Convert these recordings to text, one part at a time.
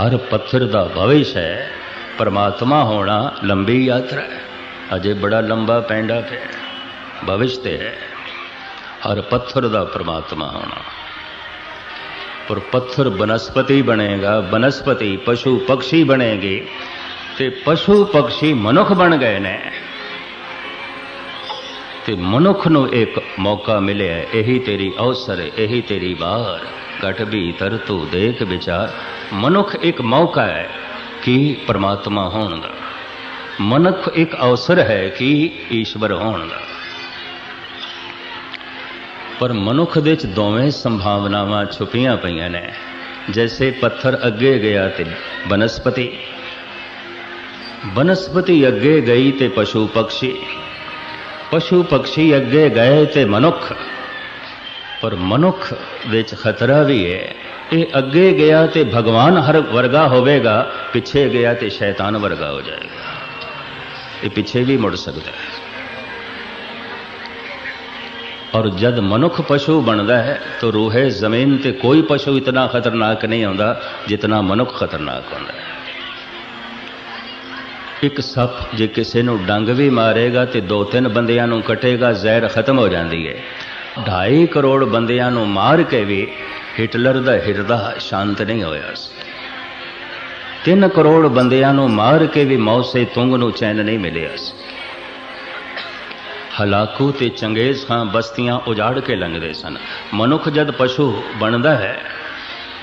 ਹਰ ਪੱਥਰ ਦਾ ਭਵਿਸ਼ ਹੈ, ਪਰਮਾਤਮਾ ਹੋਣਾ ਲੰਬੀ ਯਾਤਰਾ ਹੈ। ਅਜੇ ਬੜਾ ਲੰਬਾ ਪੈਂਡਾ ਪਿਆ ਹੈ। ਭਵਿਸ਼ ਤੇ ਹੈ। ਹਰ ਪੱਥਰ ਦਾ ਪਰਮਾਤਮਾ ਹੋਣਾ। ਪਰ ਪੱਥਰ ਬਨਸਪਤੀ ਬਣੇਗਾ, ਬਨਸਪਤੀ ਪਸ਼ੂ ਪਕਸ਼ੀ ਬਣੇਗੀ ਤੇ ਪਸ਼ੂ ਪਕਸ਼ੀ ਮਨੁੱਖ ਬਣ ਗਏ ਨੇ। ਤੇ ਮਨੁੱਖ ਨੂੰ ਇੱਕ ਮੌਕਾ ਮਿਲਿਆ ਇਹੀ ਤੇਰੀ ਅਵਸਰ ਇਹੀ ਤੇਰੀ ਬਾਹਰ ਘਟ ਭੀਤਰ ਤੂੰ ਦੇਖ ਵਿਚਾਰ। ਮਨੁੱਖ ਇੱਕ ਮੌਕਾ ਹੈ ਕਿ ਪਰਮਾਤਮਾ ਹੋਣ ਦਾ। ਮਨੁੱਖ ਇੱਕ ਅਵਸਰ ਹੈ ਕਿ ਈਸ਼ਵਰ ਹੋਣ ਦਾ। ਪਰ ਮਨੁੱਖ ਦੇ ਵਿੱਚ ਦੋਵੇਂ ਸੰਭਾਵਨਾਵਾਂ ਛੁਪੀਆਂ ਪਈਆਂ ਨੇ। ਜੈਸੇ ਪੱਥਰ ਅੱਗੇ ਗਿਆ ਤੇ ਬਨਸਪਤੀ। ਬਨਸਪਤੀ ਅੱਗੇ ਗਈ ਤੇ ਪਸ਼ੂ ਪਕਸ਼ੀ। ਪਸ਼ੂ ਪਕਸ਼ੀ ਅੱਗੇ ਗਏ ਤੇ ਮਨੁੱਖ। ਪਰ ਮਨੁੱਖ ਵਿੱਚ ਖਤਰਾ ਵੀ ਹੈ ਇਹ ਅੱਗੇ ਗਿਆ ਤੇ ਭਗਵਾਨ ਹਰ ਵਰਗਾ ਹੋਵੇਗਾ, ਪਿੱਛੇ ਗਿਆ ਤੇ ਸ਼ੈਤਾਨ ਵਰਗਾ ਹੋ ਜਾਏਗਾ ਇਹ ਪਿੱਛੇ ਵੀ ਮੁੜ ਸਕਦਾ ਹੈ। ਔਰ ਜਦ ਮਨੁੱਖ ਪਸ਼ੂ ਬਣਦਾ ਹੈ, ਤਾਂ ਰੂਹੇ, ਜ਼ਮੀਨ ਤੇ ਕੋਈ ਪਸ਼ੂ ਇਤਨਾ ਖਤਰਨਾਕ ਨਹੀਂ ਹੁੰਦਾ ਜਿਤਨਾ ਮਨੁੱਖ ਖਤਰਨਾਕ ਹੁੰਦਾ ਹੈ। ਇੱਕ ਸੱਪ ਜੇ ਕਿਸੇ ਨੂੰ ਡੰਗ ਵੀ ਮਾਰੇਗਾ ਤੇ ਦੋ ਤਿੰਨ ਬੰਦਿਆਂ ਨੂੰ ਕਟੇਗਾ, ਜ਼ਹਿਰ ਖਤਮ ਹੋ ਜਾਂਦੀ ਹੈ 2.5 ਕਰੋੜ ਬੰਦਿਆਂ ਨੂੰ ਮਾਰ ਕੇ ਵੀ ਹਿਟਲਰ ਦਾ ਹਿਰਦਾ ਸ਼ਾਂਤ ਨਹੀਂ ਹੋਇਆ ਸੀ। 3 ਕਰੋੜ ਬੰਦਿਆਂ ਨੂੰ ਮਾਰ ਕੇ ਵੀ ਮੌਸੇ ਤੁੰਗ ਨੂੰ ਚੈਨ ਨਹੀਂ ਮਿਲਿਆ ਸੀ। ਹਲਾਕੂ ਤੇ ਚੰਗੇਜ਼ ਖਾਂ ਬਸਤੀਆਂ ਉਜਾੜ ਕੇ ਲੰਘਦੇ ਸਨ। ਮਨੁੱਖ ਜਦ ਪਸ਼ੂ ਬਣਦਾ ਹੈ,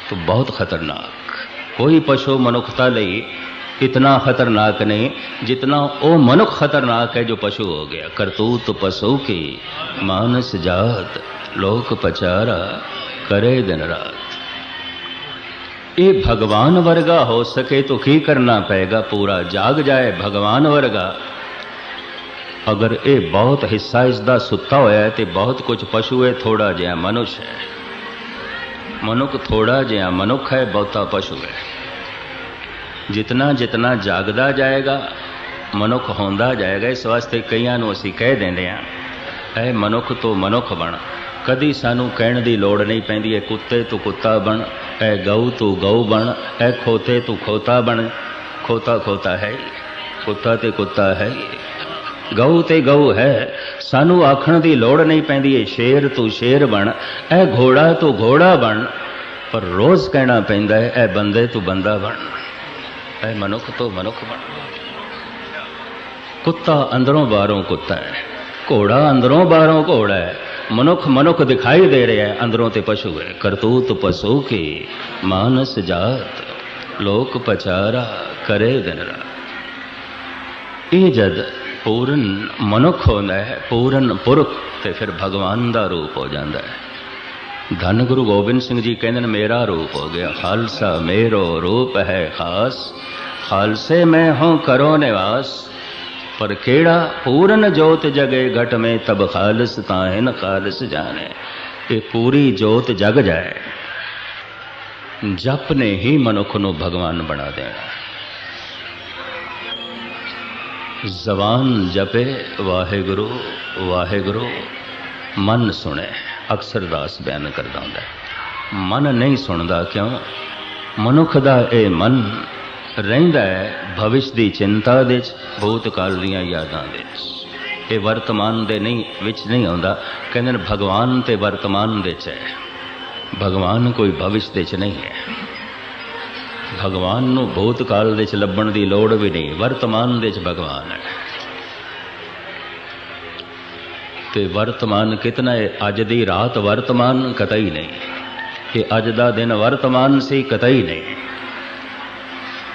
ਤਾਂ ਬਹੁਤ ਖਤਰਨਾਕ। ਕੋਈ ਪਸ਼ੂ ਮਨੁੱਖਤਾ ਲਈ ਇਤਨਾ ਖਤਰਨਾਕ ਨਹੀਂ ਜਿਤਨਾ ਉਹ ਮਨੁੱਖ ਖਤਰਨਾਕ ਹੈ ਜੋ ਪਸ਼ੂ ਹੋ ਗਿਆ ਕਰਤੂਤ ਪਸ਼ੂ ਕੀ ਮਾਨਸ ਜਾਤ ਲੋਕ ਪਚਾਰਾ ਕਰੇ ਦਿਨ ਰਾਤ ਇਹ ਭਗਵਾਨ ਵਰਗਾ ਹੋ ਸਕੇ ਤਾਂ ਕੀ ਕਰਨਾ ਪਏਗਾ ਪੂਰਾ ਜਾਗ ਜਾਏ ਭਗਵਾਨ ਵਰਗਾ ਅਗਰ ਇਹ ਬਹੁਤ ਹਿੱਸਾ ਇਸ ਦਾ ਸੁੱਤਾ ਹੋਇਆ ਹੈ ਤੇ ਬਹੁਤ ਕੁਝ ਪਸ਼ੂ ਹੈ ਥੋੜਾ ਜਿਹਾ ਮਨੁੱਖ ਹੈ ਮਨੁੱਖ ਥੋੜਾ ਜਿਹਾ ਮਨੁੱਖ ਹੈ ਬਹੁਤਾ ਪਸ਼ੂ ਹੈ ਜਿਤਨਾ ਜਿਤਨਾ ਜਾਗਦਾ ਜਾਏਗਾ ਮਨੁੱਖ ਹੁੰਦਾ ਜਾਏਗਾ ਇਸ ਵਾਸਤੇ ਕਈਆਂ ਨੂੰ ਅਸੀਂ ਕਹਿ ਦਿੰਦੇ ਹਾਂ ਐ ਮਨੁੱਖ ਤੋਂ ਮਨੁੱਖ ਬਣ। ਕਦੀ ਸਾਨੂੰ ਕਹਿਣ ਦੀ ਲੋੜ ਨਹੀਂ ਪੈਂਦੀ ਐ ਕੁੱਤੇ ਤੂੰ ਕੁੱਤਾ ਬਣ ਐ ਗਊ ਤੂੰ ਗਊ ਬਣ ਐ ਖੋਤੇ ਤੂੰ ਖੋਤਾ ਬਣ। ਖੋਤਾ ਖੋਤਾ ਹੈ ਹੀ, ਕੁੱਤਾ ਤੇ ਕੁੱਤਾ ਹੈ ਹੀ। ਗਊ ਤੇ ਗਊ ਹੈ। ਸਾਨੂੰ ਆਖਣ ਦੀ ਲੋੜ ਨਹੀਂ ਪੈਂਦੀ ਏ ਸ਼ੇਰ ਤੂੰ ਸ਼ੇਰ ਬਣ ਐ ਘੋੜਾ ਤੂੰ ਘੋੜਾ ਬਣ। ਪਰ ਰੋਜ਼ ਕਹਿਣਾ ਪੈਂਦਾ ਹੈ ਐ ਬੰਦੇ ਤੂੰ ਬੰਦਾ ਬਣ। ਐ ਮਨੁੱਖ ਤੋਂ ਮਨੁੱਖ ਬਣ ਕੁੱਤਾ ਅੰਦਰੋਂ ਬਾਹਰੋਂ ਕੁੱਤਾ ਹੈ, ਘੋੜਾ ਅੰਦਰੋਂ ਬਾਹਰੋਂ ਘੋੜਾ ਹੈ। ਮਨੁੱਖ ਮਨੁੱਖ ਦਿਖਾਈ ਦੇ ਰਿਹਾ ਹੈ, ਅੰਦਰੋਂ ਤੇ ਪਸ਼ੂ ਹੈ। ਕਰਤੂਤ ਪਸ਼ੂ ਕੀ? ਮਾਨਸ ਜਾਤ, ਲੋਕ ਪਚਾਰਾ ਕਰੇ ਦਿਨ ਰਾਤ। ਇਹ ਜਦ ਪੂਰਨ ਮਨੁੱਖ ਹੁੰਦਾ ਹੈ, ਪੂਰਨ ਪੁਰਖ ਤੇ ਫਿਰ ਭਗਵਾਨ ਦਾ ਰੂਪ ਹੋ ਜਾਂਦਾ ਹੈ। ਧੰਨ ਗੁਰੂ ਗੋਬਿੰਦ ਸਿੰਘ ਜੀ ਕਹਿੰਦੇ ਨੇ, ਮੇਰਾ ਰੂਪ ਹੋ ਗਿਆ। ਖਾਲਸਾ ਮੇਰੋ ਰੂਪ ਹੈ ਖਾਸ। ਖਾਲਸੇ ਮੈਂ ਹਾਂ ਕਰੋ ਨਿਵਾਸ। ਪਰ ਕਿਹੜਾ ਪੂਰਨ ਜੋਤ ਜਗੇ, ਘਟ ਮੇ ਤਬ ਖਾਲਸ ਤਾਇਨ ਖਾਲਸ ਜਾਣੇ। ਇਹ ਪੂਰੀ ਜੋਤ ਜਗ ਜਾਏ। ਜਪ ਨੇ ਹੀ ਮਨੁੱਖ ਨੂੰ ਭਗਵਾਨ ਬਣਾ ਦੇਣਾ। ਜ਼ਬਾਨ ਜਪੇ, ਵਾਹਿਗੁਰੂ ਵਾਹਿਗੁਰੂ, ਮਨ ਸੁਣੇ। ਅਕਸਰ ਦਾਸ ਬਿਆਨ ਕਰਦਾ ਹੁੰਦਾ ਮਨ ਨਹੀਂ ਸੁਣਦਾ ਕਿਉਂ? ਮਨੁੱਖ ਦਾ ਇਹ ਮਨ ਰਹਿੰਦਾ ਹੈ ਭਵਿਸ਼ ਦੀ ਚਿੰਤਾ ਦੇ ਵਿੱਚ, ਭੂਤਕਾਲ ਦੀਆਂ ਯਾਦਾਂ ਦੇ ਵਿੱਚ। ਇਹ ਵਰਤਮਾਨ ਦੇ ਨਹੀਂ, ਵਿੱਚ ਨਹੀਂ ਆਉਂਦਾ। ਕਹਿੰਦੇ ਨੇ ਭਗਵਾਨ ਤੇ ਵਰਤਮਾਨ ਦੇ ਚ ਹੈ। ਭਗਵਾਨ ਕੋਈ ਭਵਿਸ਼ ਦੇ ਚ ਨਹੀਂ ਹੈ। ਭਗਵਾਨ ਨੂੰ ਭੂਤਕਾਲ ਦੇ ਚ ਲੱਭਣ ਦੀ ਲੋੜ ਵੀ ਨਹੀਂ। ਵਰਤਮਾਨ ਦੇ ਚ ਭਗਵਾਨ ਹੈ। ਤੇ ਵਰਤਮਾਨ ਕਿਤਨਾ ਹੈ ਅੱਜ ਦੀ ਰਾਤ ਵਰਤਮਾਨ ਕਤਈ ਨਹੀਂ। ਇਹ ਅੱਜ ਦਾ ਦਿਨ ਵਰਤਮਾਨ ਸੀ, ਕਤਈ ਨਹੀਂ।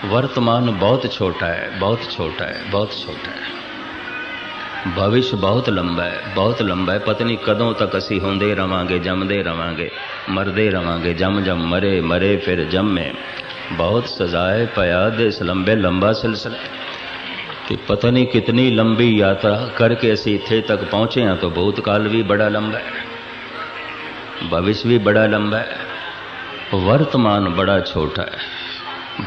ਵਰਤਮਾਨ ਬਹੁਤ ਛੋਟਾ ਹੈ ਬਹੁਤ ਛੋਟਾ ਹੈ ਬਹੁਤ ਛੋਟਾ ਹੈ ਭਵਿਸ਼ ਬਹੁਤ ਲੰਬਾ ਹੈ ਬਹੁਤ ਲੰਬਾ ਹੈ ਪਤਾ ਨਹੀਂ ਕਦੋਂ ਤੱਕ ਅਸੀਂ ਹੁੰਦੇ ਰਵਾਂਗੇ, ਜੰਮਦੇ ਰਵਾਂਗੇ, ਮਰਦੇ ਰਵਾਂਗੇ। ਜੰਮ ਜਮ ਮਰੇ ਮਰੇ ਫਿਰ ਜੰਮੇ। ਬਹੁਤ ਸਜ਼ਾਏ ਪਿਆ ਦੇ ਇਸ ਲੰਬੇ, ਲੰਬਾ ਸਿਲਸਿਲਾ। ਹੈ। ਕਿ ਪਤਾ ਨਹੀਂ ਕਿਤਨੀ ਲੰਬੀ ਯਾਤਰਾ ਕਰਕੇ ਅਸੀਂ ਇੱਥੇ ਤੱਕ ਪਹੁੰਚੇ ਹਾਂ ਤਾਂ ਭੂਤਕਾਲ ਵੀ ਬੜਾ ਲੰਬਾ ਹੈ ਭਵਿਸ਼ ਵੀ ਬੜਾ ਲੰਬਾ ਹੈ ਵਰਤਮਾਨ ਬੜਾ ਛੋਟਾ ਹੈ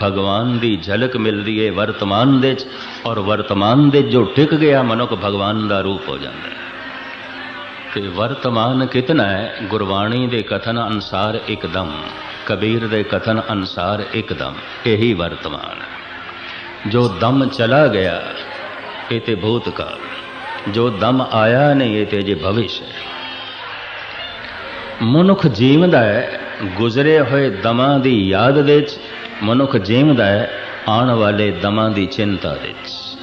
ਭਗਵਾਨ ਦੀ ਝਲਕ ਮਿਲਦੀ ਹੈ ਵਰਤਮਾਨ ਦੇ ਚ ਔਰ ਵਰਤਮਾਨ ਦੇ ਜੋ ਟਿਕ ਗਿਆ ਮਨੁੱਖ ਭਗਵਾਨ ਦਾ ਰੂਪ ਹੋ ਜਾਂਦਾ ਹੈ ਤੇ ਵਰਤਮਾਨ ਕਿਤਨਾ ਹੈ ਗੁਰਬਾਣੀ ਦੇ ਕਥਨ ਅਨਸਾਰ ਇੱਕਦਮ ਕਬੀਰ ਦੇ ਕਥਨ ਅਨਸਾਰ ਇੱਕਦਮ ਇਹੀ ਵਰਤਮਾਨ ਹੈ ਜੋ ਦਮ ਚਲਾ ਗਿਆ, ਇਹ ਤੇ ਭੂਤਕਾਲ। ਜੋ ਦਮ ਆਇਆ ਨਹੀਂ, ਇਹ ਤੇ ਜੇ ਭਵਿਸ਼ ਹੈ। ਮਨੁੱਖ ਜੀਵਦਾ ਹੈ, ਗੁਜ਼ਰੇ ਹੋਏ ਦਮਾਂ ਦੀ ਯਾਦ ਦੇ ਵਿੱਚ। ਮਨੁੱਖ ਜੀਵਦਾ ਹੈ, ਆਉਣ ਵਾਲੇ ਦਮਾਂ ਦੀ ਚਿੰਤਾ ਦੇ ਵਿੱਚ।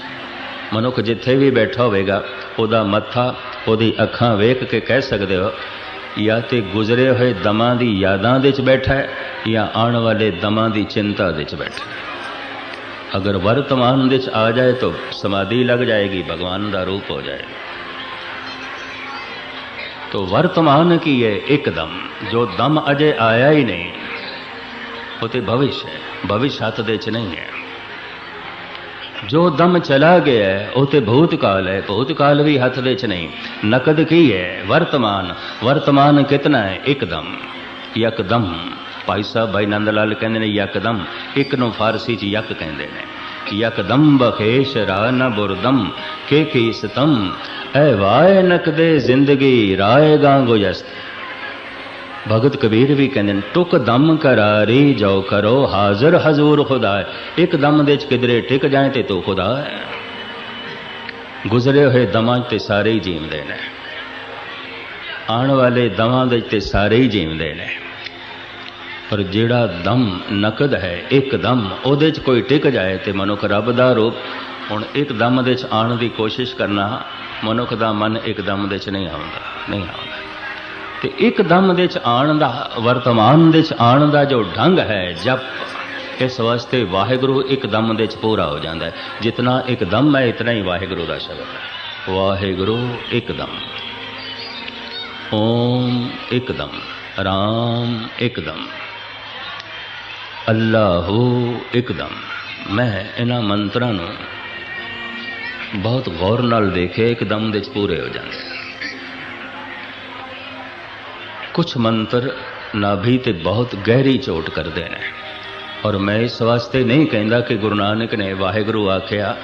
ਮਨੁੱਖ ਜਿੱਥੇ ਵੀ ਬੈਠਾ ਹੋਵੇਗਾ, ਉਹਦਾ ਮੱਥਾ, ਉਹਦੀ ਅੱਖਾਂ ਵੇਖ ਕੇ ਕਹਿ ਸਕਦੇ ਹੋ, ਜਾਂ ਤੇ ਗੁਜ਼ਰੇ ਹੋਏ ਦਮਾਂ ਦੀ ਯਾਦਾਂ ਦੇ ਵਿੱਚ ਬੈਠਾ ਹੈ, ਜਾਂ ਆਉਣ ਵਾਲੇ ਦਮਾਂ ਦੀ ਚਿੰਤਾ ਦੇ ਵਿੱਚ ਬੈਠਾ ਹੈ। अगर वर्तमान दिश आ जाए तो समाधि लग जाएगी, भगवान का रूप हो जाएगा तो वर्तमान की है एकदम जो दम अजय आया ही नहीं, होते भविष्य है भविष्य हाथ देश नहीं है। जो दम चला गया है, होते भूतकाल है, भूतकाल भी हाथ देश नहीं। नकद की है, वर्तमान वर्तमान कितना है एकदम ਯਕਦਮ। ਭਾਈ ਸਾਹਿਬ ਭਾਈ ਨੰਦ ਲਾਲ ਕਹਿੰਦੇ ਨੇ ਯਕਦਮ। ਇੱਕ ਨੂੰ ਫਾਰਸੀ 'ਚ ਯਕ ਕਹਿੰਦੇ ਨੇ। ਯਕਦਮ ਬਖੇਸ਼ ਰਾਨ ਬੁਰਦਮ, ਕੇ ਕੀ ਸਤਮ? ਐ ਵਾਏ ਨਕਦੇ ਜ਼ਿੰਦਗੀ, ਰਾਏ ਗਾਂਗੋ ਜਸ ਭਗਤ ਕਬੀਰ ਵੀ ਕਹਿੰਦੇ ਨੇ, ਟੁਕ ਦਮ ਕਰਾਰੀ ਜੋ ਕਰੋ, ਹਾਜ਼ਰ ਹਜ਼ੂਰ ਖੁਦਾ ਇੱਕ ਦਮ ਦੇ ਚ ਕਿਦਰੇ ਟਿਕ ਜਾਏ ਤੇ ਤੂੰ ਖੁਦਾ ਗੁਜ਼ਰੇ ਹੋਏ ਦਮਾਂ ਤੇ ਸਾਰੇ ਹੀ ਜੀਵਦੇ ਨੇ। ਆਉਣ ਵਾਲੇ ਦਮਾਂ ਦੇ ਤੇ ਸਾਰੇ ਹੀ ਜੀਵਦੇ ਨੇ। ਪਰ ਜਿਹੜਾ ਦਮ ਨਕਦ ਹੈ, ਇੱਕ ਦਮ ਉਹਦੇ 'ਚ ਕੋਈ ਟਿਕ ਜਾਏ ਤੇ ਮਨੁੱਖ ਰੱਬ ਦਾ ਰੂਪ ਹੁਣ ਇੱਕ ਦਮ ਦੇ 'ਚ ਆਉਣ ਦੀ ਕੋਸ਼ਿਸ਼ ਕਰਨਾ, ਮਨੁੱਖ ਦਾ ਮਨ ਇੱਕ ਦਮ ਦੇ 'ਚ ਨਹੀਂ ਆਉਂਦਾ ਨਹੀਂ ਆਉਂਦਾ। ਤੇ ਇੱਕ ਦਮ ਦੇ 'ਚ ਆਉਣ ਦਾ, ਵਰਤਮਾਨ ਦੇ 'ਚ ਆਉਣ ਦਾ ਜੋ ਢੰਗ ਹੈ, ਜਪ, ਇਸ ਵਾਸਤੇ ਵਾਹਿਗੁਰੂ ਇੱਕ ਦਮ ਦੇ 'ਚ ਪੂਰਾ ਹੋ ਜਾਂਦਾ ਹੈ। ਜਿਤਨਾ ਇੱਕ ਦਮ ਹੈ, ਇਤਨਾ ਹੀ ਵਾਹਿਗੁਰੂ ਦਾ ਸ਼ਬਦ ਹੈ। ਵਾਹਿਗੁਰੂ ਇੱਕਦਮ ਓਮ ਇੱਕਦਮ ਰਾਮ ਇੱਕਦਮ ਅੱਲਾਹੂ ਇੱਕਦਮ ਮੈਂ ਇਹਨਾਂ ਮੰਤਰਾਂ ਨੂੰ ਬਹੁਤ ਗੌਰ ਨਾਲ ਦੇਖੇ ਇੱਕਦਮ ਦੇ ਚ ਪੂਰੇ ਹੋ ਜਾਂਦੇ ਕੁਝ ਮੰਤਰ ਨਾਭੀ ਤੇ ਬਹੁਤ ਗਹਿਰੀ ਚੋਟ ਕਰਦੇ ਨੇ ਔਰ ਮੈਂ ਇਸ ਵਾਸਤੇ ਨਹੀਂ ਕਹਿੰਦਾ ਕਿ ਗੁਰੂ ਨਾਨਕ ਨੇ ਵਾਹਿਗੁਰੂ ਆਖਿਆ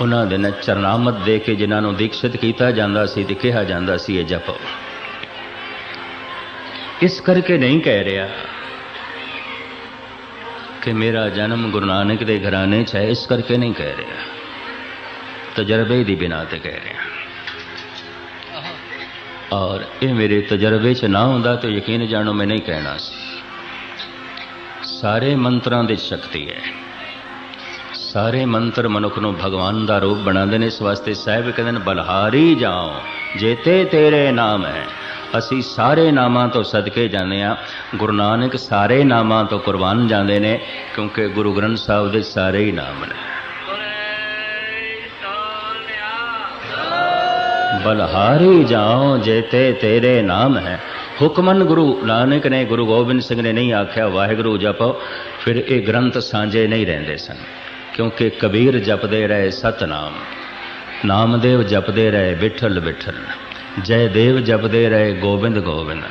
ਉਹਨਾਂ ਦੇ ਨਾਲ ਚਰਨਾਮਤ ਦੇ ਕੇ ਜਿਨ੍ਹਾਂ ਨੂੰ ਦੀਕਸ਼ਿਤ ਕੀਤਾ ਜਾਂਦਾ ਸੀ ਤੇ ਕਿਹਾ ਜਾਂਦਾ ਸੀ, ਇਹ ਜਪੋ। ਇਸ ਕਰਕੇ ਨਹੀਂ ਕਹਿ ਰਿਹਾ ਕਿ ਮੇਰਾ ਜਨਮ ਗੁਰੂ ਨਾਨਕ ਦੇ ਘਰਾਣੇ 'ਚ ਹੈ, ਇਸ ਕਰਕੇ ਨਹੀਂ ਕਹਿ ਰਿਹਾ। ਤਜਰਬੇ ਦੀ ਬਿਨਾ ਤੇ ਕਹਿ ਰਿਹਾ। ਔਰ ਇਹ ਮੇਰੇ ਤਜਰਬੇ 'ਚ ਨਾ ਹੁੰਦਾ ਤਾਂ ਯਕੀਨ ਜਾਣੋ ਮੈਂ ਨਹੀਂ ਕਹਿਣਾ ਸੀ। ਸਾਰੇ ਮੰਤਰਾਂ ਦੀ ਸ਼ਕਤੀ ਹੈ। ਸਾਰੇ ਮੰਤਰ ਮਨੁੱਖ ਨੂੰ ਭਗਵਾਨ ਦਾ ਰੂਪ ਬਣਾਉਂਦੇ ਨੇ, ਇਸ ਵਾਸਤੇ ਸਾਹਿਬ ਕਹਿੰਦੇ ਨੇ ਬਲਹਾਰੀ ਜਾਓ, ਜੇਤੇ ਤੇਰੇ ਨਾਮ ਹੈ। ਅਸੀਂ ਸਾਰੇ ਨਾਮਾਂ ਤੋਂ ਸਦਕੇ ਜਾਂਦੇ ਆ ਗੁਰੂ ਨਾਨਕ ਸਾਰੇ ਨਾਮਾਂ ਤੋਂ ਕੁਰਬਾਨ ਜਾਂਦੇ ਨੇ, ਕਿਉਂਕਿ ਗੁਰੂ ਗ੍ਰੰਥ ਸਾਹਿਬ ਦੇ ਸਾਰੇ ਹੀ ਨਾਮ ਨੇ। ਬਲਹਾਰੀ ਜਾਓ, ਜੇਤੇ ਤੇਰੇ ਨਾਮ ਹੈ। ਹੁਕਮਨ ਗੁਰੂ ਨਾਨਕ ਨੇ, ਗੁਰੂ ਗੋਬਿੰਦ ਸਿੰਘ ਨੇ ਨਹੀਂ ਆਖਿਆ, ਵਾਹਿਗੁਰੂ ਜਪੋ, ਫਿਰ ਇਹ ਗ੍ਰੰਥ ਸਾਂਝੇ ਨਹੀਂ ਰਹਿੰਦੇ ਸਨ। ਕਿਉਂਕਿ ਕਬੀਰ ਜਪਦੇ ਰਹੇ ਸਤਨਾਮ, ਨਾਮਦੇਵ ਜਪਦੇ ਰਹੇ ਵਿਠਲ ਵਿਠਲ ਜੈ ਦੇਵ ਜਪਦੇ ਰਹੇ ਗੋਬਿੰਦ ਗੋਬਿੰਦ,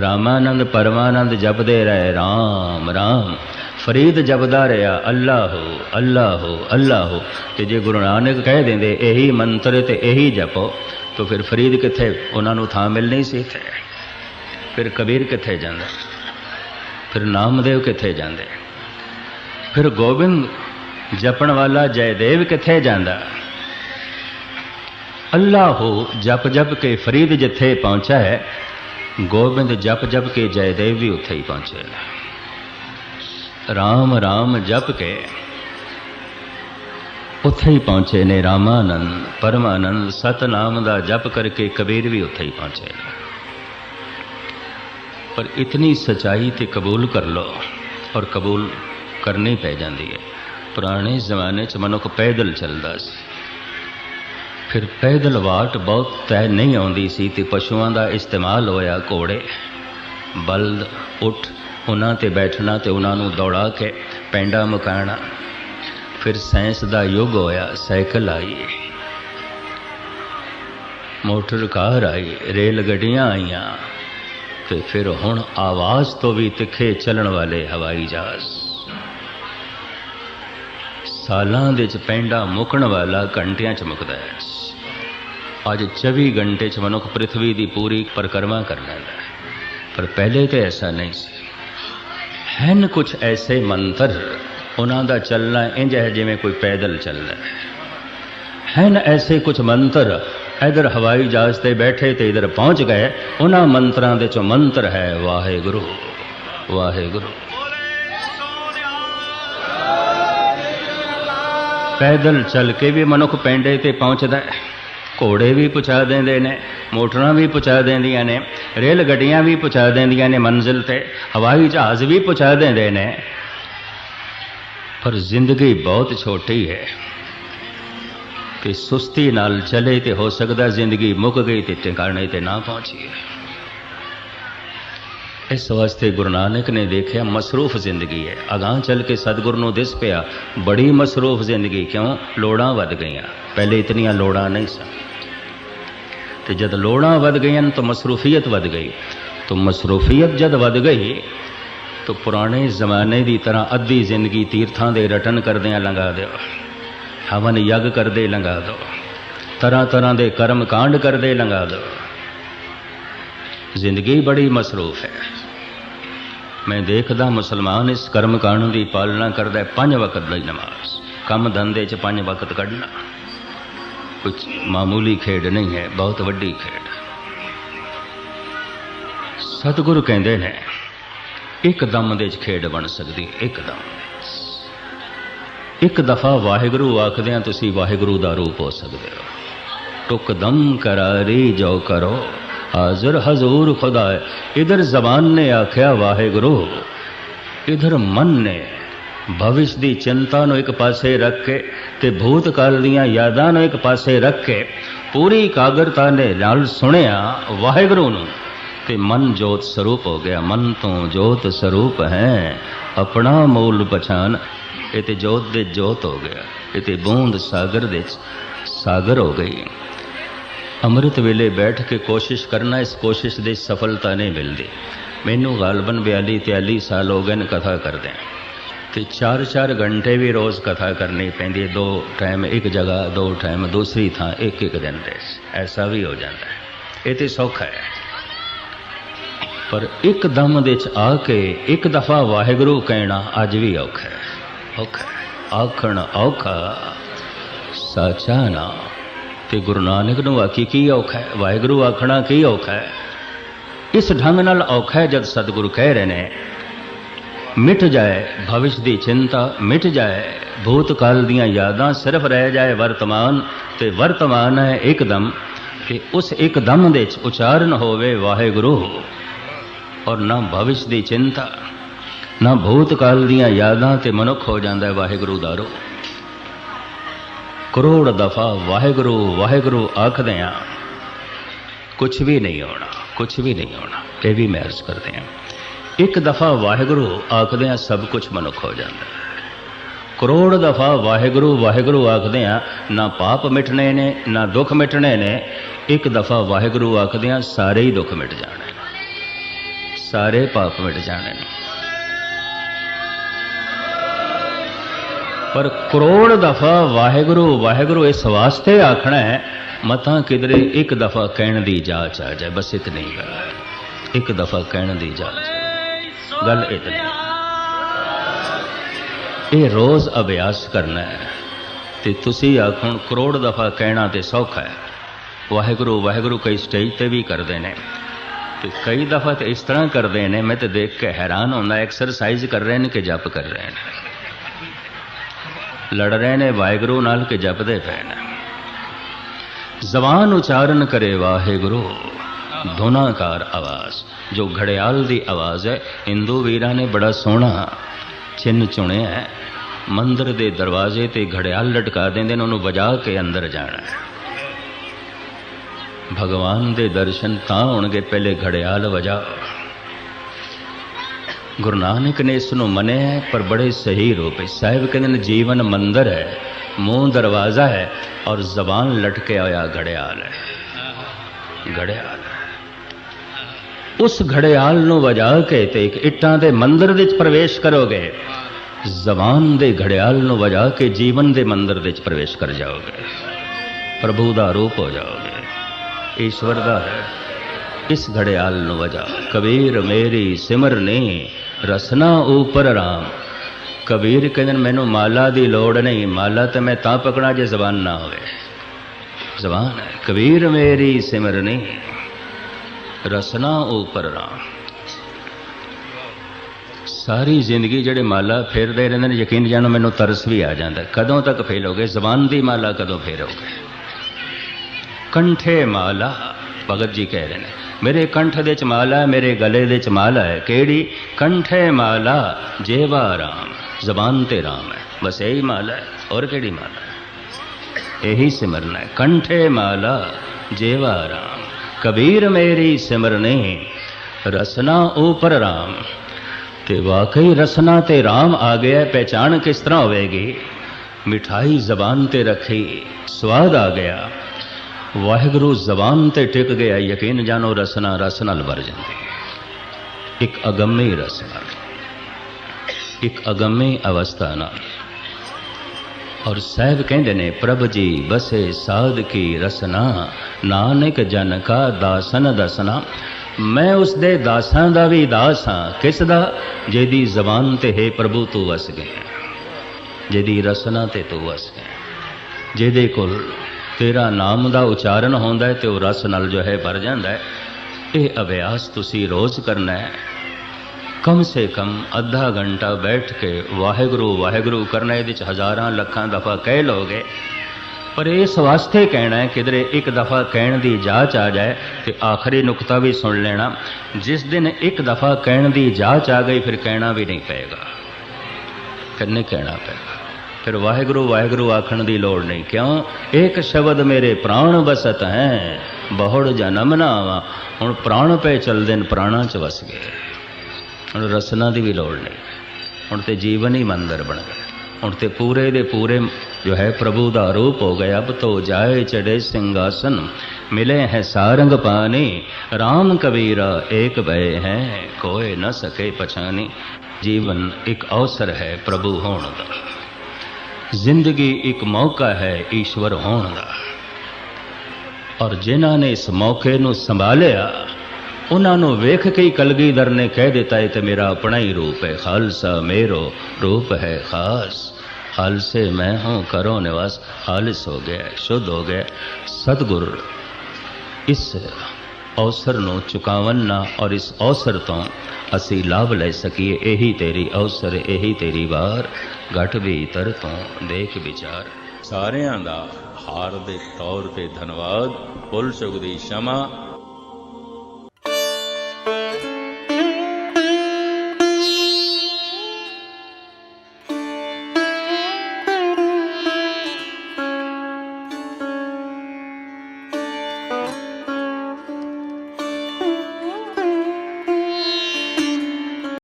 ਰਾਮਾਨੰਦ ਪਰਮਾਨੰਦ ਜਪਦੇ ਰਹੇ RAM RAM ਫਰੀਦ ਜਪਦਾ ਰਿਹਾ ਅੱਲਾਹੋ ਅੱਲਾਹੋ ਅੱਲਾਹੋ, ਤੇ ਜੇ ਗੁਰੂ ਨਾਨਕ ਕਹਿ ਦਿੰਦੇ, ਇਹੀ ਮੰਤਰ ਤੇ ਇਹੀ ਜਪੋ, ਤਾਂ ਫਿਰ ਫਰੀਦ ਕਿੱਥੇ? ਉਹਨਾਂ ਨੂੰ ਥਾਂ ਮਿਲਣੀ ਸੀ ਇੱਥੇ। ਫਿਰ ਕਬੀਰ ਕਿੱਥੇ ਜਾਂਦਾ? ਫਿਰ ਨਾਮਦੇਵ ਕਿੱਥੇ ਜਾਂਦੇ? ਫਿਰ ਗੋਬਿੰਦ ਜਪਣ ਵਾਲਾ ਜੈਦੇਵ ਕਿੱਥੇ ਜਾਂਦਾ? ਅੱਲਾਹੋ, ਜਪ ਜਪ ਕੇ ਫਰੀਦ ਜਿੱਥੇ ਪਹੁੰਚਾ ਹੈ, ਗੋਬਿੰਦ ਜਪ ਜਪ ਕੇ ਜੈਦੇਵ ਵੀ ਉੱਥੇ ਹੀ ਪਹੁੰਚੇ ਨੇ ਰਾਮ ਰਾਮ ਜਪ ਕੇ ਉੱਥੇ ਹੀ ਪਹੁੰਚੇ ਨੇ ਰਾਮਾਨੰਦ, ਪਰਮਾਨੰਦ, ਸਤਨਾਮ ਦਾ ਜਪ ਕਰਕੇ ਕਬੀਰ ਵੀ ਉੱਥੇ ਹੀ ਪਹੁੰਚੇ ਨੇ। ਪਰ ਇਤਨੀ ਸਚਾਈ ਤੇ ਕਬੂਲ ਕਰ ਲੋ ਔਰ ਕਬੂਲ ਕਰਨੀ ਪੈ ਜਾਂਦੀ ਹੈ। ਪੁਰਾਣੇ ਜ਼ਮਾਨੇ 'ਚ ਮਨੁੱਖ ਪੈਦਲ ਚੱਲਦਾ ਸੀ। ਫਿਰ ਪੈਦਲ ਵਾਟ ਬਹੁਤ ਤੈ ਨਹੀਂ ਆਉਂਦੀ ਸੀ ਤੇ ਪਸ਼ੂਆਂ ਦਾ ਇਸਤੇਮਾਲ ਹੋਇਆ ਘੋੜੇ। ਬਲਦ, ਉਠ, ਉਹਨਾਂ ਤੇ ਬੈਠਣਾ ਤੇ ਉਹਨਾਂ ਨੂੰ ਦੌੜਾ ਕੇ ਪੈਂਡਾ ਮੁਕਾਣਾ। ਫਿਰ ਸਾਇੰਸ ਦਾ ਯੁੱਗ ਹੋਇਆ, ਸਾਈਕਲ ਆਈ। ਮੋਟਰ ਕਾਰ ਆਈ, ਰੇਲ ਗੱਡੀਆਂ ਆਈਆਂ ਤੇ ਫਿਰ ਹੁਣ ਆਵਾਜ਼ ਤੋਂ ਵੀ ਤਿੱਖੇ ਚੱਲਣ ਵਾਲੇ ਹਵਾਈ ਜਹਾਜ਼। ਸਾਲਾਂ ਦੇ ਚ ਪੈਂਡਾ ਮੁਕਣ ਵਾਲਾ ਘੰਟਿਆਂ ਚ ਮੁਕਦਾ ਹੈ। ਅੱਜ 24 ਘੰਟੇ ਚ ਮਨੁੱਖ ਪ੍ਰithvi ਦੀ ਪੂਰੀ ਪਰਿਕਰਮਾ ਕਰ ਲੈਂਦਾ ਹੈ। ਪਰ ਪਹਿਲੇ ਤੇ ਐਸਾ ਨਹੀਂ ਸੀ। ਹਨ ਕੁਝ ਐਸੇ ਮੰਤਰ ਉਹਨਾਂ ਦਾ ਚੱਲਣਾ ਇੰਜ ਹੈ ਜਿਵੇਂ ਕੋਈ ਪੈਦਲ ਚੱਲਣਾ ਹੈ। ਹਨ ਐਸੇ ਕੁਝ ਮੰਤਰ ਇਧਰ ਹਵਾਈ ਜਹਾਜ਼ ਤੇ ਬੈਠੇ ਤੇ ਇਧਰ ਪਹੁੰਚ ਗਏ, ਉਹਨਾਂ ਮੰਤਰਾਂ ਦੇ ਚੋਂ ਮੰਤਰ ਹੈ ਵਾਹਿਗੁਰੂ ਵਾਹਿਗੁਰੂ। ਪੈਦਲ ਚੱਲ ਕੇ ਵੀ ਮਨੁੱਖ ਪਿੰਡੇ ਤੇ ਪਹੁੰਚਦਾ ਹੈ। ਘੋੜੇ ਵੀ ਪਹੁੰਚਾ ਦਿੰਦੇ ਨੇ, ਮੋਟਰਾਂ ਵੀ ਪਹੁੰਚਾ ਦਿੰਦੀਆਂ ਨੇ ਰੇਲ ਗੱਡੀਆਂ ਵੀ ਪਹੁੰਚਾ ਦਿੰਦੀਆਂ ਨੇ ਮੰਜ਼ਿਲ ਤੇ, ਹਵਾਈ ਜਹਾਜ਼ ਵੀ ਪਹੁੰਚਾ ਦਿੰਦੇ ਨੇ। ਪਰ ਜ਼ਿੰਦਗੀ ਬਹੁਤ ਛੋਟੀ ਹੈ। ਕਿ ਸੁਸਤੀ ਨਾਲ ਚਲੇ ਤੇ ਹੋ ਸਕਦਾ ਜ਼ਿੰਦਗੀ ਮੁੱਕ ਗਈ ਤੇ ਟਿਕਾਣੇ ਤੇ ਨਾ ਪਹੁੰਚੀਏ। ਇਸ ਵਾਸਤੇ ਗੁਰੂ ਨਾਨਕ ਨੇ ਦੇਖਿਆ ਮਸਰੂਫ ਜ਼ਿੰਦਗੀ ਹੈ। ਅਗਾਹ ਚੱਲ ਕੇ ਸਤਿਗੁਰ ਨੂੰ ਦਿਸ ਪਿਆ, ਬੜੀ ਮਸਰੂਫ ਜ਼ਿੰਦਗੀ, ਕਿਉਂ? ਲੋੜਾਂ ਵੱਧ ਗਈਆਂ। ਪਹਿਲੇ ਇਤਨੀਆਂ ਲੋੜਾਂ ਨਹੀਂ ਸਨ। ਤੇ ਜਦ ਲੋੜਾਂ ਵੱਧ ਗਈਆਂ, ਤਾਂ ਮਸਰੂਫੀਅਤ ਵੱਧ ਗਈ। ਤਾਂ ਮਸਰੂਫੀਅਤ ਜਦ ਵੱਧ ਗਈ, ਤਾਂ ਪੁਰਾਣੇ ਜ਼ਮਾਨੇ ਦੀ ਤਰ੍ਹਾਂ ਅੱਧੀ ਜ਼ਿੰਦਗੀ ਤੀਰਥਾਂ ਦੇ ਰਟਨ ਕਰਦਿਆਂ ਲੰਘਾ ਦਿਓ। ਹਵਨ ਯਗ ਕਰਦੇ ਲੰਘਾ ਦਿਓ। ਤਰ੍ਹਾਂ ਤਰ੍ਹਾਂ ਦੇ ਕਰਮ ਕਾਂਡ ਕਰਦੇ ਲੰਘਾ ਦਿਓ। ਜ਼ਿੰਦਗੀ ਬੜੀ ਮਸਰੂਫ ਹੈ। ਮੈਂ ਦੇਖਦਾ ਮੁਸਲਮਾਨ ਇਸ ਕਰਮ ਕਾਂਡ ਦੀ ਪਾਲਣਾ ਕਰਦਾ ਪੰਜ ਵਕਤ ਦੀ ਨਮਾਜ਼। ਕੰਮ ਧੰਦੇ 'ਚ ਪੰਜ ਵਕਤ ਕੱਢਣਾ। ਕੁਝ ਮਾਮੂਲੀ ਖੇਡ ਨਹੀਂ ਹੈ, ਬਹੁਤ ਵੱਡੀ ਖੇਡ। ਸਤਿਗੁਰੂ ਕਹਿੰਦੇ ਨੇ, ਇੱਕ ਦਮ ਦੇ 'ਚ ਖੇਡ ਬਣ ਸਕਦੀ ਇੱਕ ਦਮ। ਇੱਕ ਦਫਾ ਵਾਹਿਗੁਰੂ ਆਖਦਿਆਂ ਤੁਸੀਂ ਵਾਹਿਗੁਰੂ ਦਾ ਰੂਪ ਹੋ ਸਕਦੇ ਹੋ। ਟੁਕ ਦਮ ਕਰਾਰੀ ਜੋ ਕਰੋ। ਹਾਜ਼ਰ ਹਜ਼ੂਰ ਖੁਦਾ ਹੈ ਇਧਰ ਜ਼ਬਾਨ ਨੇ ਆਖਿਆ, ਵਾਹਿਗੁਰੂ, ਇਧਰ ਮਨ ਨੇ ਭਵਿਸ਼ ਦੀ ਚਿੰਤਾ ਨੂੰ ਇੱਕ ਪਾਸੇ ਰੱਖ ਕੇ ਤੇ ਭੂਤਕਾਲ ਦੀਆਂ ਯਾਦਾਂ ਨੂੰ ਇੱਕ ਪਾਸੇ ਰੱਖ ਕੇ ਪੂਰੀ ਕਾਗਰਤਾ ਨੇ ਨਾਲ ਸੁਣਿਆ ਵਾਹਿਗੁਰੂ ਨੂੰ। ਤੇ ਮਨ ਜੋਤ ਸਰੂਪ ਹੋ ਗਿਆ। ਮਨ ਤੋਂ ਜੋਤ ਸਰੂਪ ਹੈ। ਆਪਣਾ ਮੂਲ ਪਛਾਨ ਇਹ ਤੇ ਜੋਤ ਦੇ ਜੋਤ ਹੋ ਗਿਆ। ਇਹ ਤੇ ਬੂੰਦ ਸਾਗਰ ਦੇ ਸਾਗਰ ਹੋ ਗਈ। ਅੰਮ੍ਰਿਤ ਵੇਲੇ ਬੈਠ ਕੇ ਕੋਸ਼ਿਸ਼ ਕਰਨਾ, ਇਸ ਕੋਸ਼ਿਸ਼ ਦੇ ਸਫਲਤਾ ਨਹੀਂ ਮਿਲਦੀ। ਮੈਨੂੰ ਗਾਲਬਨ 42 43 ਸਾਲ ਹੋ ਗਏ ਨੇ ਕਥਾ ਕਰਦੇ ਤੇ 4-4 ਘੰਟੇ ਵੀ ਰੋਜ਼ ਕਥਾ ਕਰਨੀ ਪੈਂਦੀ ਹੈ। ਦੋ ਟਾਈਮ ਇੱਕ ਜਗ੍ਹਾ, ਦੋ ਟਾਈਮ ਦੂਸਰੀ ਥਾਂ, ਇੱਕ ਇੱਕ ਦਿਨ ਦੇ ਐਸਾ ਵੀ ਹੋ ਜਾਂਦਾ ਹੈ। ਇਹ ਤੇ ਸੌਖਾ ਹੈ। ਪਰ ਇੱਕ ਦਮ ਦੇ ਚ ਆ ਕੇ ਇੱਕ ਦਫਾ ਵਾਹਿਗੁਰੂ ਕਹਿਣਾ ਅੱਜ ਵੀ ਔਖਾ ਹੈ। ਔਖਾ ਆਖਣ ਔਖਾ, ਸਚਾ ਨਾ ਤੇ ਗੁਰੂ ਨਾਨਕ ਨੂੰ ਆਖੀ, ਕੀ ਔਖਾ ਹੈ? ਵਾਹਿਗੁਰੂ ਆਖਣਾ, ਕੀ ਔਖਾ ਹੈ? ਇਸ ਢੰਗ ਨਾਲ ਔਖਾ ਹੈ ਜਦ ਸਤਿਗੁਰੂ ਕਹਿ ਰਹੇ ਨੇ, ਮਿਟ ਜਾਏ ਭਵਿਸ਼ ਦੀ ਚਿੰਤਾ, ਮਿਟ ਜਾਏ ਭੂਤਕਾਲ ਦੀਆਂ ਯਾਦਾਂ, ਸਿਰਫ ਰਹਿ ਜਾਏ ਵਰਤਮਾਨ ਤੇ ਵਰਤਮਾਨ ਹੈ ਇੱਕਦਮ, ਕਿ ਉਸ ਇੱਕਦਮ ਦੇ ਵਿੱਚ ਉਚਾਰਨ ਹੋਵੇ ਵਾਹਿਗੁਰੂ। ਔਰ ਨਾ ਭਵਿਸ਼ ਦੀ ਚਿੰਤਾ, ਨਾ ਭੂਤਕਾਲ ਦੀਆਂ ਯਾਦਾਂ ਤੇ ਮਨੁੱਖ ਹੋ ਜਾਂਦਾ ਹੈ ਵਾਹਿਗੁਰੂ ਦਾ ਰੂਪ ਕਰੋੜ ਦਫਾ ਵਾਹਿਗੁਰੂ ਵਾਹਿਗੁਰੂ ਆਖਦੇ ਆ ਕੁਝ ਵੀ ਨਹੀਂ ਹੋਣਾ ਕੁਝ ਵੀ ਨਹੀਂ ਹੋਣਾ ਇਹ ਵੀ ਮੈਂ ਕਰਦੇ ਆ। ਇੱਕ ਦਫਾ ਵਾਹਿਗੁਰੂ ਆਖਦੇ ਆ, ਸਭ ਕੁਝ ਮਨੁੱਖ ਹੋ ਜਾਂਦਾ। ਕਰੋੜ ਦਫਾ ਵਾਹਿਗੁਰੂ ਵਾਹਿਗੁਰੂ ਆਖਦੇ ਆ, ਨਾ ਪਾਪ ਮਿਟਣੇ ਨੇ, ਨਾ ਦੁੱਖ ਮਿਟਣੇ ਨੇ। ਇੱਕ ਦਫਾ ਵਾਹਿਗੁਰੂ ਆਖਦੇ ਆ, ਸਾਰੇ ਹੀ ਦੁੱਖ ਮਿਟ ਜਾਣੇ ਸਾਰੇ ਪਾਪ ਮਿਟ ਜਾਣੇ ਨੇ। ਪਰ ਕਰੋੜ ਦਫਾ ਵਾਹਿਗੁਰੂ ਵਾਹਿਗੁਰੂ ਇਸ ਵਾਸਤੇ ਆਖਣਾ ਹੈ ਮਤਾਂ ਕਿਧਰੇ ਇੱਕ ਦਫਾ ਕਹਿਣ ਦੀ ਜਾਚ ਆ ਜਾਏ, ਬਸ ਇਤਨੀ ਗੱਲ ਹੈ। ਇੱਕ ਦਫਾ ਕਹਿਣ ਦੀ ਜਾਚ ਗੱਲ ਇਤਨੀ ਇਹ ਰੋਜ਼ ਅਭਿਆਸ ਕਰਨਾ ਹੈ ਤੇ ਤੁਸੀਂ ਆਖਣ ਕਰੋੜ ਦਫਾ ਕਹਿਣਾ ਤੇ ਸੌਖਾ ਹੈ। ਵਾਹਿਗੁਰੂ ਵਾਹਿਗੁਰੂ ਕਈ ਸਟੇਜ ਤੇ ਵੀ ਕਰਦੇ ਨੇ। ਤੇ ਕਈ ਦਫਾ ਤੇ ਇਸ ਤਰ੍ਹਾਂ ਕਰਦੇ ਨੇ, ਮੈਂ ਤੇ ਦੇਖ ਕੇ ਹੈਰਾਨ ਹੁੰਦਾ, ਐਕਸਰਸਾਈਜ਼ ਕਰ ਰਹੇ ਨੇ ਕਿ ਜਪ ਕਰ ਰਹੇ ਨੇ। ਲੜ ਰਹੇ ਨੇ, ਵਾਹਿਗੁਰੂ ਨਾਲ ਕਿ ਜਪਦੇ ਪਏ ਨੇ। ਜ਼ਬਾਨ ਉਚਾਰਨ ਕਰੇ ਵਾਹਿਗੁਰੂ ਧੁਨਾਕਾਰ ਆਵਾਜ਼। ਜੋ ਘੜਿਆਲ ਦੀ ਆਵਾਜ਼ ਹੈ, ਹਿੰਦੂ ਵੀਰਾਂ ਨੇ ਬੜਾ ਸੋਹਣਾ ਚਿੰਨ ਚੁਣਿਆ ਹੈ। ਮੰਦਰ ਦੇ ਦਰਵਾਜ਼ੇ ਤੇ ਘੜਿਆਲ ਲਟਕਾ ਦਿੰਦੇ ਨੇ, ਉਹਨੂੰ ਵਜਾ ਕੇ ਅੰਦਰ ਜਾਣਾ ਹੈ। ਭਗਵਾਨ ਦੇ ਦਰਸ਼ਨ ਤਾਂ ਹੋਣਗੇ, ਪਹਿਲੇ ਘੜਿਆਲ ਵਜਾ ਗੁਰੂ ਨਾਨਕ ਨੇ ਇਸ ਨੂੰ ਮੰਨਿਆ ਪਰ ਬੜੇ ਸਹੀ ਰੂਪ ਵਿੱਚ। ਸਾਹਿਬ ਕਹਿੰਦੇ ਨੇ, ਜੀਵਨ ਮੰਦਰ ਹੈ, ਮੂੰਹ ਦਰਵਾਜ਼ਾ ਹੈ ਔਰ ਜ਼ਬਾਨ ਲਟਕੇ ਹੋਇਆ ਘੜਿਆਲ ਹੈ। ਘੜਿਆਲ ਉਸ ਘੜਿਆਲ ਨੂੰ ਵਜਾ ਕੇ ਤੇ ਇੱਕ ਇੱਟਾਂ ਦੇ ਮੰਦਰ ਵਿੱਚ ਪ੍ਰਵੇਸ਼ ਕਰੋਗੇ। ਜ਼ਬਾਨ ਦੇ ਘੜਿਆਲ ਨੂੰ ਵਜਾ ਕੇ ਜੀਵਨ ਦੇ ਮੰਦਰ ਵਿੱਚ ਪ੍ਰਵੇਸ਼ ਕਰ ਜਾਓਗੇ। ਪ੍ਰਭੂ ਦਾ ਰੂਪ ਹੋ ਜਾਓਗੇ। ਈਸ਼ਵਰ ਦਾ ਹੈ। ਇਸ ਘੜਿਆਲ ਨੂੰ ਵਜਾ। ਕਬੀਰ, ਮੇਰੀ ਸਿਮਰਨੇ ਰਸਨਾ ਉਪਰ ਰਾਮ। ਕਬੀਰ ਕਹਿੰਦੇ ਨੇ, ਮੈਨੂੰ ਮਾਲਾ ਦੀ ਲੋੜ ਨਹੀਂ ਮਾਲਾ ਤੇ ਮੈਂ ਤਾਂ ਪਕਣਾ ਜੇ ਜ਼ਬਾਨ ਨਾ ਹੋਵੇ। ਜ਼ਬਾਨ ਹੈ ਕਬੀਰ ਮੇਰੀ ਸਿਮਰਨੇ ਰਸਨਾ ਉਪਰ ਰਾਮ। ਸਾਰੀ ਜ਼ਿੰਦਗੀ ਜਿਹੜੇ ਮਾਲਾ ਫੇਰਦੇ ਰਹਿੰਦੇ ਨੇ ਯਕੀਨ ਜਾਣੋ ਮੈਨੂੰ ਤਰਸ ਵੀ ਆ ਜਾਂਦਾ। ਕਦੋਂ ਤੱਕ ਫੇਲੋਗੇ ਜ਼ਬਾਨ ਦੀ ਮਾਲਾ ਕਦੋਂ ਫੇਰੋਗੇ ਕੰਠੇ ਮਾਲਾ। ਭਗਤ ਜੀ ਕਹਿ ਰਹੇ ਨੇ ਮੇਰੇ ਕੰਠ ਦੇ ਚ ਮਾਲਾ ਮੇਰੇ ਗਲੇ ਦੇ ਚ ਮਾਲਾ ਹੈ ਕਿਹੜੀ? ਕੰਠੇ ਮਾਲਾ ਜੇਵਾ ਰਾਮ ਜ਼ਬਾਨ ਤੇ ਰਾਮ ਹੈ ਬਸ ਇਹੀ ਮਾਲਾ ਹੈ ਔਰ ਕਿਹੜੀ ਮਾਲਾ ਹੈ? ਇਹੀ ਸਿਮਰਨ ਹੈ ਕੰਠੇ ਮਾਲਾ ਜੇਵਾ ਰਾਮ ਕਬੀਰ ਮੇਰੀ ਸਿਮਰਨੇ ਰਸਨਾ ਉਪਰ ਰਾਮ ਤੇ ਵਾਕਈ ਰਸਨਾ ਤੇ ਰਾਮ ਆ ਗਿਆ ਹੈ, ਪਹਿਚਾਣ ਕਿਸ ਤਰ੍ਹਾਂ ਹੋਵੇਗੀ? ਮਿਠਾਈ ਜ਼ਬਾਨ ਤੇ ਰੱਖੀ ਸਵਾਦ ਆ ਗਿਆ ਵਾਹਿਗੁਰੂ ਜ਼ਬਾਨ ਤੇ ਟਿਕ ਗਿਆ, ਯਕੀਨ ਜਾਣੋ ਰਸਨਾ ਰਸ ਨਾਲ ਵਰ ਜਾਂਦੀ ਹੈ। ਇੱਕ ਅਗੰਮੀ ਰਸ ਨਾਲ, ਇੱਕ ਅਗੰਮੀ ਅਵਸਥਾ ਨਾਲ। ਔਰ ਸਾਹਿਬ ਕਹਿੰਦੇ ਨੇ, ਪ੍ਰਭ ਜੀ ਬਸੇ ਸਾਧ ਕੀ ਰਸਨਾ, ਨਾਨਕ ਜਨ ਕਾ ਦਾਸਨ ਦਸਨਾ। ਮੈਂ ਉਸ ਦੇ ਦਾਸਾਂ ਦਾ ਵੀ ਦਾਸ ਹਾਂ, ਕਿਸ ਦਾ? ਜਿਹਦੀ ਜ਼ਬਾਨ ਤੇ ਹੈ ਪ੍ਰਭੂ ਤੂੰ ਵਸ ਗਿਆ। ਜਿਹਦੀ ਰਸਨਾ ਤੇ ਤੂੰ ਵਸ ਗਿਆ। ਜਿਹਦੇ ਕੋਲ ਤੇਰਾ ਨਾਮ ਦਾ ਉਚਾਰਨ ਹੁੰਦਾ ਹੈ ਤੇ ਉਹ ਰਸ ਨਾਲ ਜੋ ਹੈ ਭਰ ਜਾਂਦਾ ਹੈ। ਇਹ ਅਭਿਆਸ ਤੁਸੀਂ ਰੋਜ਼ ਕਰਨਾ ਹੈ। ਕਮ ਸੇ ਕਮ ਅੱਧਾ ਘੰਟਾ ਬੈਠ ਕੇ ਵਾਹਿਗੁਰੂ ਵਾਹਿਗੁਰੂ ਕਰਨਾ, ਇਹਦੇ ਚ ਹਜ਼ਾਰਾਂ ਲੱਖਾਂ ਦਫਾ ਕਹਿ ਲੋਗੇ ਪਰ ਇਸ ਵਾਸਤੇ ਕਹਿਣਾ ਹੈ, ਕਿਧਰੇ ਇੱਕ ਦਫਾ ਕਹਿਣ ਦੀ ਜਾਚ ਆ ਜਾਏ ਤੇ ਆਖਰੀ ਨੁਕਤਾ ਵੀ ਸੁਣ ਲੈਣਾ। ਜਿਸ ਦਿਨ ਇੱਕ ਦਫਾ ਕਹਿਣ ਦੀ ਜਾਚ ਆ ਗਈ, ਫਿਰ ਕਹਿਣਾ ਵੀ ਨਹੀਂ ਪਏਗਾ। ਫਿਰ ਕਹਿਣਾ ਪਏਗਾ? ਫਿਰ ਵਾਹਿਗੁਰੂ ਵਾਹਿਗੁਰੂ ਆਖਣ ਦੀ ਲੋੜ ਨਹੀਂ। ਕਿਉਂ? ਇੱਕ ਸ਼ਬਦ ਮੇਰੇ ਪ੍ਰਾਣ ਵਸਤ ਹੈ, ਬਹੁੜ ਜਨਮ ਨਾ ਆਵਾ ਹੁਣ ਪ੍ਰਾਣ ਪਏ ਚਲਦੇ ਨੇ, ਪ੍ਰਾਣਾਂ ਚ ਵਸ ਗਏ। ਹੁਣ ਰਸਨਾ ਦੀ ਵੀ ਲੋੜ ਨਹੀਂ। ਹੁਣ ਤੇ ਜੀਵਨ ਹੀ ਮੰਦਰ ਬਣ ਗਿਆ। ਹੁਣ ਤੇ ਪੂਰੇ ਦੇ ਪੂਰੇ ਜੋ ਹੈ ਪ੍ਰਭੂ ਦਾ ਰੂਪ ਹੋ ਗਿਆ। ਅਬ ਤੋ ਜਾਏ ਚੜੇ ਸਿੰਘਾਸਨ, ਮਿਲੇ ਹੈ ਸਾਰੰਗ ਪਾਨੇ RAM ਕਬੀਰਾ ਏਕ ਭਏ ਹੈ, ਕੋਏ ਨਾ ਸਕੇ ਪਛਾਨੇ। ਜੀਵਨ ਇੱਕ ਅਵਸਰ ਹੈ ਪ੍ਰਭੂ ਹੋਣ ਦਾ। ਜ਼ਿੰਦਗੀ ਇੱਕ ਮੌਕਾ ਹੈ ਈਸ਼ਵਰ ਹੋਣ ਦਾ। ਔਰ ਜਿਨ੍ਹਾਂ ਨੇ ਇਸ ਮੌਕੇ ਨੂੰ ਸੰਭਾਲਿਆ, ਉਹਨਾਂ ਨੂੰ ਵੇਖ ਕੇ ਹੀ ਕਲਗੀਧਰ ਨੇ ਕਹਿ ਦਿੱਤਾ, ਇਹ ਤੇ ਮੇਰਾ ਆਪਣਾ ਹੀ ਰੂਪ ਹੈ। ਖਾਲਸਾ ਮੇਰੋ ਰੂਪ ਹੈ ਖਾਸ। ਖਾਲਸੇ ਮੈਂ ਹੂੰ, ਕਰੋ ਨਿਵਾਸ। ਖਾਲਿਸ ਹੋ ਗਿਆ, ਸ਼ੁੱਧ ਹੋ ਗਿਆ। ਸਤਗੁਰ, ਇਸ ਅਵਸਰ ਨੂੰ ਚੁਕਾਵਨ ਨਾ ਔਰ ਇਸ ਅਵਸਰ ਤੋਂ ਅਸੀਂ ਲਾਭ ਲੈ ਸਕੀਏ। ਇਹੀ ਤੇਰੀ ਅਵਸਰ, ਇਹੀ ਤੇਰੀ ਵਾਰ। ਘਟ ਭੀਤਰ ਤੋਂ ਦੇਖ ਵਿਚਾਰ। ਸਾਰਿਆਂ ਦਾ ਹਾਰਦਿਕ ਤੌਰ ਤੇ ਧੰਨਵਾਦ। ਪੁਲ ਚੁੱਕ ਦੀ ਸ਼ਮਾ।